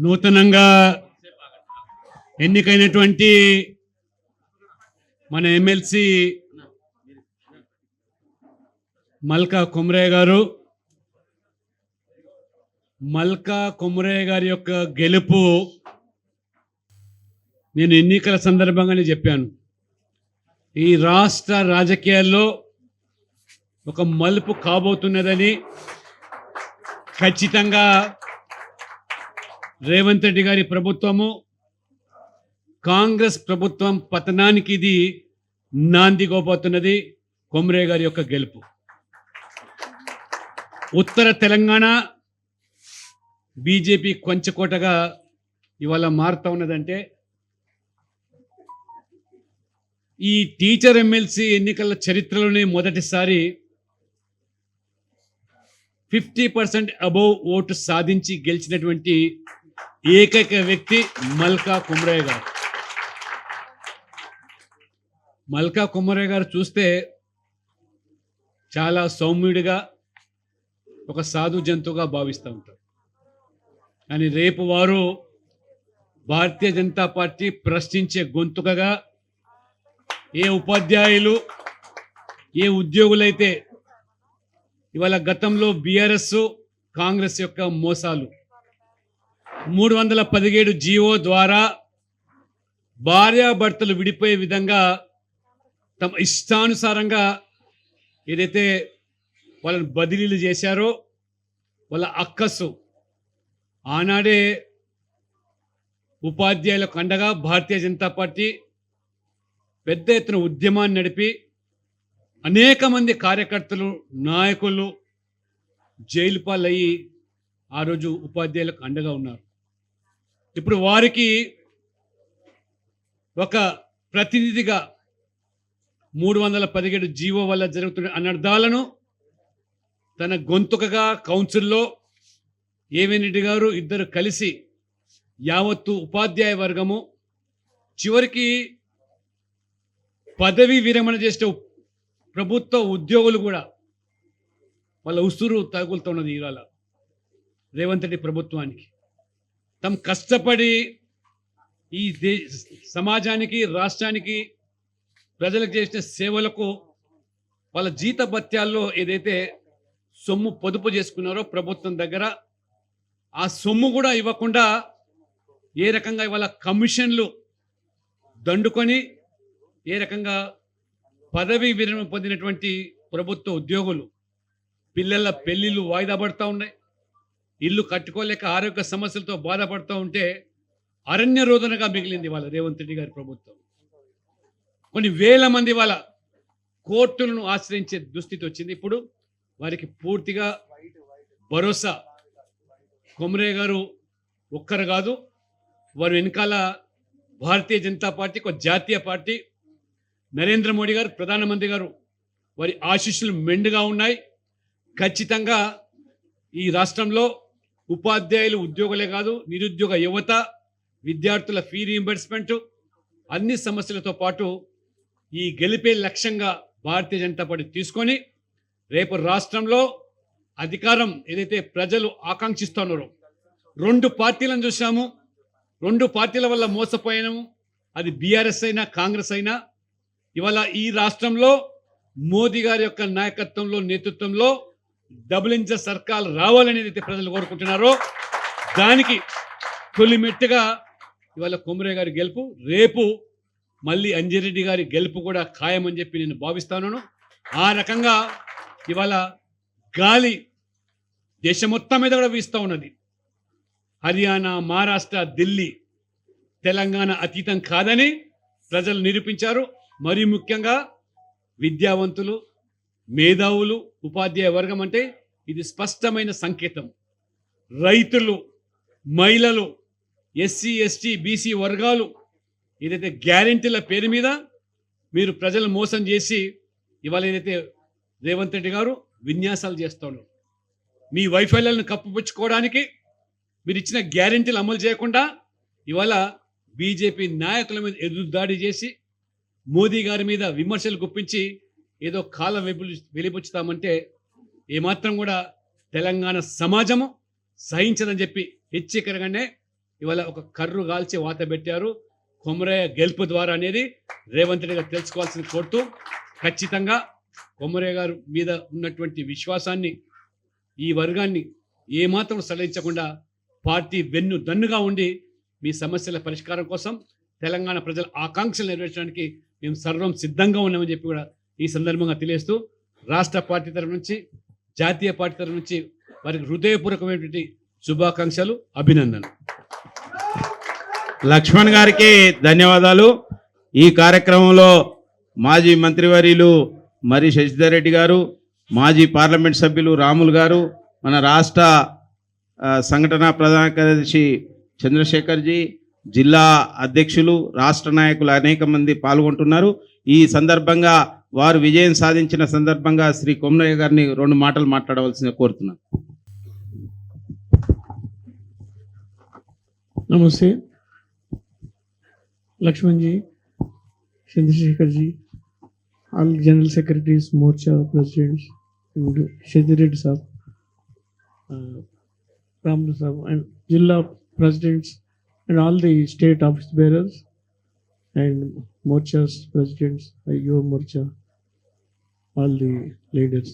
నూతనంగా ఎన్నికైనటువంటి మన ఎమ్మెల్సీ మల్కా కుమ్రయ్య గారు మల్కా కుమ్రయ్య గారి యొక్క గెలుపు నేను ఎన్నికల సందర్భంగానే చెప్పాను. ఈ రాష్ట్ర రాజకీయాల్లో ఒక మలుపు కాబోతున్నదని ఖచ్చితంగా రేవంత్ రెడ్డి గారి ప్రభుత్వము కాంగ్రెస్ ప్రభుత్వం పతనానికి ఇది నాందిగోబోతున్నది కొమ్రే గారి యొక్క గెలుపు. ఉత్తర తెలంగాణ బీజేపీ కొంచెకోటగా ఇవాళ మారుతా ఉన్నదంటే ఈ టీచర్ ఎమ్మెల్సీ ఎన్నికల చరిత్రలోనే మొదటిసారి ఫిఫ్టీ పర్సెంట్ అబోవ్ ఓటు సాధించి గెలిచినటువంటి ఏకైక వ్యక్తి మల్కా కుమరయ్య గారు. మల్కా కుమరయ్య గారు చూస్తే చాలా సౌమ్యుడిగా ఒక సాధు జంతువుగా భావిస్తూ ఉంటారు. కానీ రేపు వారు భారతీయ జనతా పార్టీ ప్రశ్నించే గొంతుకగా ఏ ఉపాధ్యాయులు ఏ ఉద్యోగులైతే ఇవాళ గతంలో బీఆర్ఎస్ కాంగ్రెస్ యొక్క మోసాలు మూడు వందల పదిహేడు జీవో ద్వారా భార్యాభర్తలు విడిపోయే విధంగా తమ ఇష్టానుసారంగా ఏదైతే వాళ్ళని బదిలీలు చేశారో వాళ్ళ అక్కసు ఆనాడే ఉపాధ్యాయులకు అండగా భారతీయ జనతా పార్టీ పెద్ద ఎత్తున ఉద్యమాన్ని నడిపి అనేక మంది కార్యకర్తలు నాయకులు జైలు పాలయ్యి ఆ రోజు ఉపాధ్యాయులకు అండగా ఉన్నారు. ఇప్పుడు వారికి ఒక ప్రతినిధిగా మూడు వందల పదిహేడు జీవో వల్ల జరుగుతున్న అనర్థాలను తన గొంతుకగా కౌన్సిల్లో ఏవిఎన్ రెడ్డి గారు ఇద్దరు కలిసి యావత్తు ఉపాధ్యాయ వర్గము చివరికి పదవి విరమణ చేసిన ప్రభుత్వ ఉద్యోగులు కూడా వాళ్ళ ఉసురు తగులుతున్నది ఇవాళ రేవంత్ రెడ్డి ప్రభుత్వానికి. తమ కష్టపడి ఈ దే సమాజానికి రాష్ట్రానికి ప్రజలకు చేసిన సేవలకు వాళ్ళ జీత భత్యాల్లో ఏదైతే సొమ్ము పొదుపు చేసుకున్నారో ప్రభుత్వం దగ్గర ఆ సొమ్ము కూడా ఇవ్వకుండా ఏ రకంగా ఇవాళ కమిషన్లు దండుకొని ఏ రకంగా పదవి విరమణ పొందినటువంటి ప్రభుత్వ ఉద్యోగులు పిల్లల పెళ్ళిళ్ళు వాయిదా పడుతూ ఉన్నాయి. ఇల్లు కట్టుకోలేక ఆరోగ్య సమస్యలతో బాధపడుతూ ఉంటే అరణ్య రోదనగా మిగిలింది వాళ్ళ రేవంత్ రెడ్డి గారి ప్రభుత్వం. కొన్ని వేల మంది వాళ్ళ కోర్టులను ఆశ్రయించే దుస్థితి వచ్చింది. ఇప్పుడు వారికి పూర్తిగా భరోసా. కొమరే గారు ఒక్కరు కాదు వారు వెనకాల భారతీయ జనతా పార్టీ ఒక జాతీయ పార్టీ. నరేంద్ర మోడీ గారు ప్రధానమంత్రి గారు వారి ఆశీస్సులు మెండుగా ఉన్నాయి. ఖచ్చితంగా ఈ రాష్ట్రంలో ఉపాధ్యాయులు ఉద్యోగులే కాదు నిరుద్యోగ యువత విద్యార్థుల ఫీ రీయింబర్స్మెంట్ అన్ని సమస్యలతో పాటు ఈ గెలిపే లక్ష్యంగా భారతీయ జనతా పార్టీ తీసుకొని రేపు రాష్ట్రంలో అధికారం ఏదైతే ప్రజలు ఆకాంక్షిస్తున్నారో రెండు పార్టీలను చూసాము రెండు పార్టీల వల్ల మోసపోయాము. అది బీఆర్ఎస్ అయినా కాంగ్రెస్ అయినా. ఇవాళ ఈ రాష్ట్రంలో మోదీ గారి యొక్క నాయకత్వంలో నేతృత్వంలో డబుల్ ఇంజన్ సర్కార్ రావాలనేది అయితే ప్రజలు కోరుకుంటున్నారో దానికి తొలి మెట్టుగా ఇవాళ కొమరే గారి గెలుపు రేపు మళ్ళీ అంజిరెడ్డి గారి గెలుపు కూడా ఖాయమని చెప్పి నేను భావిస్తాను ఆ రకంగా ఇవాళ గాలి దేశం మొత్తం మీద కూడా వీస్తూ ఉన్నది. హర్యానా మహారాష్ట్ర ఢిల్లీ తెలంగాణ అతీతం కాదని ప్రజలు నిరూపించారు. మరీ ముఖ్యంగా విద్యావంతులు మేధావులు ఉపాధ్యాయ వర్గం అంటే ఇది స్పష్టమైన సంకేతం. రైతులు మహిళలు ఎస్సీ ఎస్టీ బీసీ వర్గాలు ఏదైతే గ్యారెంటీల పేరు మీద మీరు ప్రజలు మోసం చేసి ఇవాళ ఏదైతే రేవంత్ రెడ్డి గారు విన్యాసాలు చేస్తాడు మీ వైఫల్యాలను కప్పుపుచ్చుకోవడానికి మీరు ఇచ్చిన గ్యారెంటీలు అమలు చేయకుండా ఇవాళ బీజేపీ నాయకుల మీద ఎదురుదాడి చేసి మోదీ గారి మీద విమర్శలు గుప్పించి ఏదో కాలం వెలుపు వెలిపుచ్చుతామంటే ఏమాత్రం కూడా తెలంగాణ సమాజము సహించదని చెప్పి హెచ్చరికగానే ఇవాళ ఒక కర్రు కాల్చి వాత పెట్టారు. కొమరయ్య గెలుపు ద్వారా అనేది రేవంత్ రెడ్డి గారు తెలుసుకోవాల్సింది కోరుతూ ఖచ్చితంగా కొమరయ్య గారు మీద ఉన్నటువంటి విశ్వాసాన్ని ఈ వర్గాన్ని ఏమాత్రం సడలించకుండా పార్టీ వెన్ను దన్నుగా ఉండి మీ సమస్యల పరిష్కారం కోసం తెలంగాణ ప్రజల ఆకాంక్షలు నెరవేర్చడానికి మేము సర్వం సిద్ధంగా ఉన్నామని చెప్పి కూడా ఈ సందర్భంగా తెలియస్తూ రాష్ట్ర పార్టీ తరఫు నుంచి జాతీయ పార్టీ తరఫు నుంచి వారికి హృదయపూర్వకమైనటువంటి శుభాకాంక్షలు అభినందనలు. లక్ష్మణ్ గారికి ధన్యవాదాలు. ఈ కార్యక్రమంలో మాజీ మంత్రివర్యులు మరి శశిధర్ రెడ్డి గారు మాజీ పార్లమెంట్ సభ్యులు రాములు గారు మన రాష్ట్ర సంఘటన ప్రధాన కార్యదర్శి చంద్రశేఖర్జీ జిల్లా అధ్యక్షులు రాష్ట్ర నాయకులు అనేక మంది పాల్గొంటున్నారు. ఈ సందర్భంగా వారు విజయం సాధించిన సందర్భంగా శ్రీ కొమ్మయ్య గారిని రెండు మాటలు మాట్లాడవలసిన కోరుతున్నాను. నమస్తే. Laxmanji Chandrashekharji all general secretaries morcha presidents and Shedireddy sir Ram sir and zilla presidents and all the state office bearers and morchas presidents అయ్యో morcha all the leaders.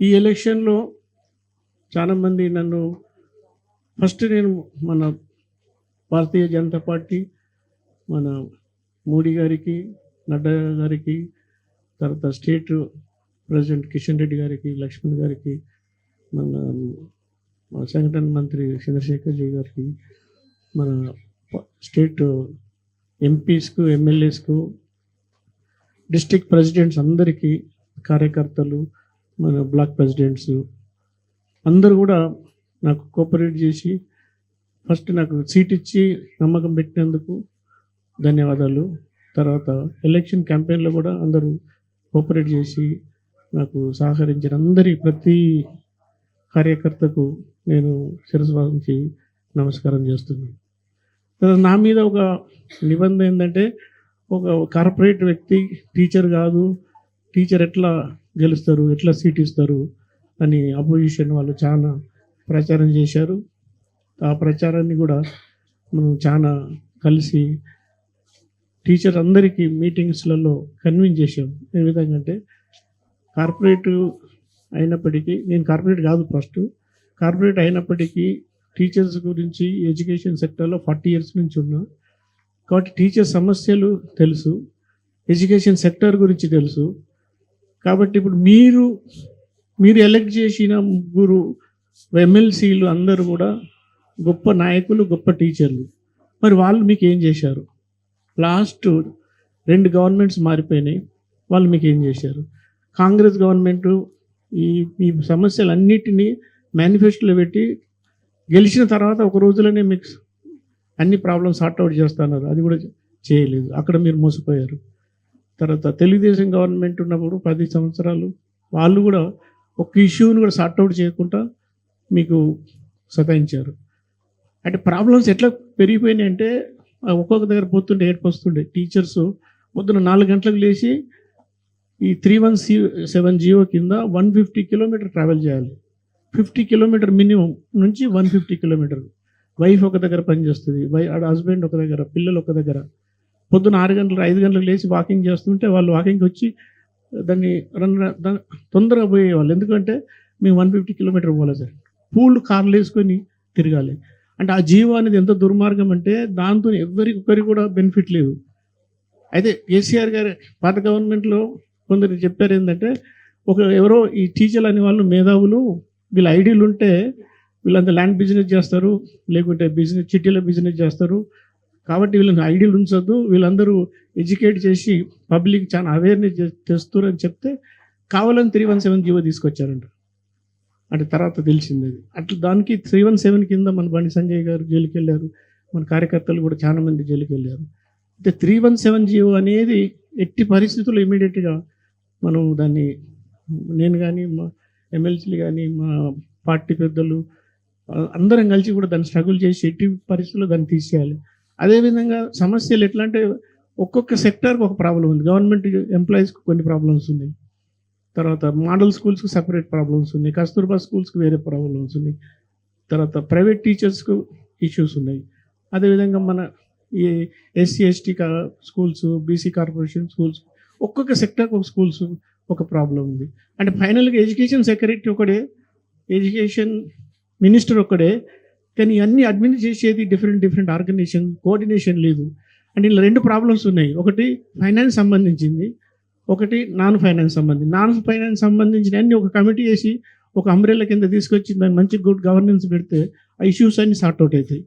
ఈ ఎలక్షన్లో చాలామంది నన్ను ఫస్ట్ నేను మన భారతీయ జనతా పార్టీ మన మోడీ గారికి నడ్డా గారికి తర్వాత స్టేట్ ప్రెసిడెంట్ కిషన్ రెడ్డి గారికి లక్ష్మణ్ గారికి మన సంఘటన మంత్రి చంద్రశేఖర్ జీ గారికి మన స్టేట్ ఎంపీస్కు ఎమ్మెల్యేస్కు డిస్టిక్ ప్రెసిడెంట్స్ అందరికీ కార్యకర్తలు మన బ్లాక్ ప్రెసిడెంట్స్ అందరూ కూడా నాకు కోఆపరేట్ చేసి ఫస్ట్ నాకు సీట్ ఇచ్చి నమ్మకం పెట్టినందుకు ధన్యవాదాలు. తర్వాత ఎలక్షన్ క్యాంపెయిన్లో కూడా అందరూ కోఆపరేట్ చేసి నాకు సహకరించిన అందరి ప్రతి కార్యకర్తకు నేను శిరస్సు వహించి నమస్కారం చేస్తున్నాను. నా మీద ఒక నిబంధన ఏంటంటే ఒక కార్పొరేట్ వ్యక్తి టీచర్ కాదు టీచర్ ఎట్లా గెలుస్తారు ఎట్లా సీట్ ఇస్తారు అని అపోజిషన్ వాళ్ళు చాలా ప్రచారం చేశారు. ఆ ప్రచారాన్ని కూడా మనం చాలా కలిసి టీచర్ అందరికీ మీటింగ్స్లలో కన్విన్స్ చేసాం ఏ విధంగా అంటే కార్పొరేట్ అయినప్పటికీ నేను కార్పొరేట్ కాదు ఫస్ట్ కార్పొరేట్ అయినప్పటికీ టీచర్స్ గురించి ఎడ్యుకేషన్ సెక్టర్లో ఫార్టీ ఇయర్స్ నుంచి ఉన్నా. కాబట్టి టీచర్ సమస్యలు తెలుసు ఎడ్యుకేషన్ సెక్టర్ గురించి తెలుసు. కాబట్టి ఇప్పుడు మీరు మీరు ఎలక్ట్ చేసిన ముగ్గురు ఎమ్మెల్సీలు అందరూ కూడా గొప్ప నాయకులు గొప్ప టీచర్లు. మరి వాళ్ళు మీకు ఏం చేశారు? లాస్ట్ రెండు గవర్నమెంట్స్ మారిపోయినాయి వాళ్ళు మీకు ఏం చేశారు? కాంగ్రెస్ గవర్నమెంట్ ఈ ఈ సమస్యలన్నిటినీ మేనిఫెస్టోలో పెట్టి గెలిచిన తర్వాత ఒక రోజులోనే మీకు అన్ని ప్రాబ్లమ్స్ సార్ట్అవుట్ చేస్తున్నారు అది కూడా చేయలేదు. అక్కడ మీరు మోసపోయారు. తర్వాత తెలుగుదేశం గవర్నమెంట్ ఉన్నప్పుడు పది సంవత్సరాలు వాళ్ళు కూడా ఒక ఇష్యూని కూడా సార్ట్అవుట్ చేయకుండా మీకు సతాయించారు. అంటే ప్రాబ్లమ్స్ ఎట్లా పెరిగిపోయినాయి అంటే ఒక్కొక్క దగ్గర పోతుండే ఏడుపు వస్తుండే. టీచర్స్ పొద్దున నాలుగు గంటలకు లేచి ఈ three one C seven GO కింద వన్ ఫిఫ్టీ కిలోమీటర్ ట్రావెల్ చేయాలి. ఫిఫ్టీ కిలోమీటర్ మినిమం నుంచి వన్ ఫిఫ్టీ కిలోమీటర్. వైఫ్ ఒక దగ్గర పనిచేస్తుంది వై ఆడ హస్బెండ్ ఒక దగ్గర పిల్లలు ఒక దగ్గర. పొద్దున ఆరు గంటలు ఐదు గంటలకు లేచి వాకింగ్ చేస్తుంటే వాళ్ళు వాకింగ్కి వచ్చి దాన్ని రన్ తొందరగా పోయేవాళ్ళు. ఎందుకంటే మేము వన్ ఫిఫ్టీ కిలోమీటర్ పోలే సార్. పూలు కార్లు వేసుకొని తిరగాలి. అంటే ఆ జీవో అనేది ఎంత దుర్మార్గం అంటే దాంతో ఎవరికొకరికి కూడా బెనిఫిట్ లేదు. అయితే కేసీఆర్ గారు పాత గవర్నమెంట్లో కొందరు చెప్పారు ఏంటంటే ఒక ఎవరో ఈ టీచర్లు అనే వాళ్ళు మేధావులు వీళ్ళ ఐడియాలు ఉంటే వీళ్ళంతా ల్యాండ్ బిజినెస్ చేస్తారు లేకుంటే బిజినెస్ చిట్టీల బిజినెస్ చేస్తారు. కాబట్టి వీళ్ళని ఐడియాలు ఉంచొద్దు వీళ్ళందరూ ఎడ్యుకేట్ చేసి పబ్లిక్ చాలా అవేర్నెస్ తెస్తారని చెప్తే కావాలని త్రీ వన్ సెవెన్ జీవో తీసుకొచ్చారంట. అంటే తర్వాత తెలిసింది అది. అట్లా దానికి త్రీ వన్ సెవెన్ కింద మన బండి సంజయ్ గారు జైలుకి వెళ్ళారు మన కార్యకర్తలు కూడా చాలా మంది జైలుకి వెళ్ళారు అంటే త్రీ వన్ సెవెన్ జీవో అనేది ఎట్టి పరిస్థితుల్లో ఇమీడియట్గా మనం దాన్ని నేను కానీ మా ఎమ్మెల్సీలు కానీ మా పార్టీ పెద్దలు అందరం కలిసి కూడా దాన్ని స్ట్రగుల్ చేసి ఎట్టి పరిస్థితుల్లో దాన్ని తీసేయాలి. అదేవిధంగా సమస్యలు ఎట్లా అంటే ఒక్కొక్క సెక్టర్కి ఒక ప్రాబ్లం ఉంది. గవర్నమెంట్ ఎంప్లాయీస్కి కొన్ని ప్రాబ్లమ్స్ ఉన్నాయి. తర్వాత మోడల్ స్కూల్స్కి సపరేట్ ప్రాబ్లమ్స్ ఉన్నాయి. కస్తూర్బా స్కూల్స్కి వేరే ప్రాబ్లమ్స్ ఉన్నాయి. తర్వాత ప్రైవేట్ టీచర్స్కు ఇష్యూస్ ఉన్నాయి. అదేవిధంగా మన ఈ SC ST schools BC corporation schools ఒక్కొక్క సెక్టర్కి ఒక స్కూల్స్ ఒక ప్రాబ్లం ఉంది. అంటే ఫైనల్గా ఎడ్యుకేషన్ సెక్రటరీ ఒకడే ఎడ్యుకేషన్ మినిస్టర్ ఒకడే కానీ అన్ని అడ్మినిస్ట్ చేసేది డిఫరెంట్ డిఫరెంట్ ఆర్గనైజేషన్ కోఆర్డినేషన్ లేదు. అంటే ఇలా రెండు ప్రాబ్లమ్స్ ఉన్నాయి. ఒకటి ఫైనాన్స్ సంబంధించింది ఒకటి నాన్ ఫైనాన్స్ సంబంధించి నాన్ ఫైనాన్స్ సంబంధించిన అన్ని ఒక కమిటీ వేసి ఒక అంబ్రెల్లా కింద తీసుకొచ్చి దాన్ని మంచి గుడ్ గవర్నెన్స్ పెడితే ఆ ఇష్యూస్ అన్ని సార్ట్ అవుట్ అవుతాయి.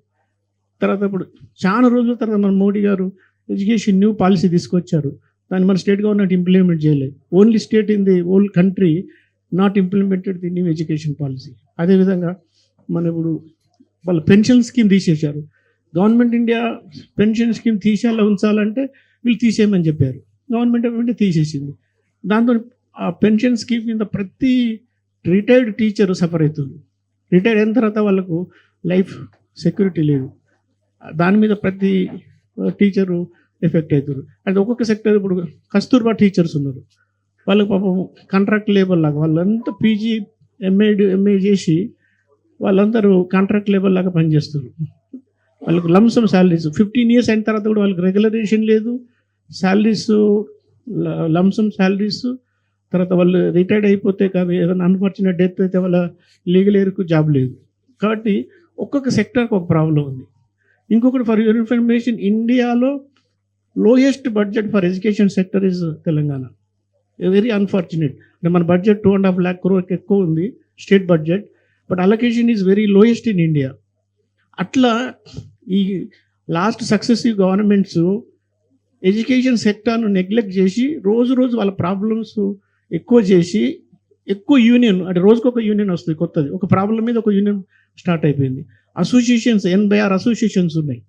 తర్వాత ఇప్పుడు చాలా రోజుల తర్వాత మన మోడీ గారు ఎడ్యుకేషన్ న్యూ పాలసీ తీసుకొచ్చారు. దాన్ని మన స్టేట్ గవర్నమెంట్ ఇంప్లిమెంట్ చేయలేదు only state in the old country not implemented the new education policy అదేవిధంగా మన ఇప్పుడు వాళ్ళ పెన్షన్ స్కీమ్ తీసేశారు. గవర్నమెంట్ ఇండియా పెన్షన్ స్కీమ్ తీసేలా ఉంచాలంటే వీళ్ళు తీసేయమని చెప్పారు. గవర్నమెంట్ ఏమంటే తీసేసింది. దాంతో ఆ పెన్షన్ స్కీమ్ కింద ప్రతి రిటైర్డ్ టీచర్ సఫర్ అవుతుంది. రిటైర్ అయిన తర్వాత వాళ్ళకు లైఫ్ సెక్యూరిటీ లేదు. దాని మీద ప్రతి టీచరు ఎఫెక్ట్ అవుతారు అంటే ఒక్కొక్క సెక్టర్ ఇప్పుడు కస్తూర్బా టీచర్స్ ఉన్నారు. వాళ్ళకి పాపం కాంట్రాక్ట్ లేబర్ లాగా వాళ్ళంతా పీజీ ఎంఏ ఎంఏ చేసి వాళ్ళందరూ కాంట్రాక్ట్ లేబర్ లాగా పనిచేస్తారు వాళ్ళకు లంసమ్ శాలరీస్ ఫిఫ్టీన్ ఇయర్స్ అయిన తర్వాత కూడా వాళ్ళకి రెగ్యులరేషన్ లేదు. శాలరీస్ లంసమ్ శాలరీస్ తర్వాత వాళ్ళు రిటైర్డ్ అయిపోతే కానీ ఏదైనా అన్ఫార్చునేట్ డెత్ అయితే వాళ్ళ లీగల్ ఎయిర్కు జాబ్ లేదు. కాబట్టి ఒక్కొక్క సెక్టర్కి ఒక ప్రాబ్లం ఉంది. ఇంకొకటి ఫర్ యువర్ ఇన్ఫర్మేషన్ ఇండియాలో lowest budget for education sector is Telangana very unfortunate అంటే మన budget two and half lakh క్రోర్కి ఎక్కువ ఉంది state budget but allocation is very lowest in India అట్లా ఈ లాస్ట్ సక్సెసివ్ గవర్నమెంట్స్ ఎడ్యుకేషన్ సెక్టార్ను నెగ్లెక్ట్ చేసి రోజు రోజు వాళ్ళ ప్రాబ్లమ్స్ ఎక్కువ చేసి ఎక్కువ యూనియన్ అంటే రోజుకొక ఒక యూనియన్ వస్తుంది కొత్తది. ఒక ప్రాబ్లం మీద ఒక యూనియన్ స్టార్ట్ అయిపోయింది. అసోసియేషన్స్ ఎనభై ఆరు అసోసియేషన్స్ ఉన్నాయి.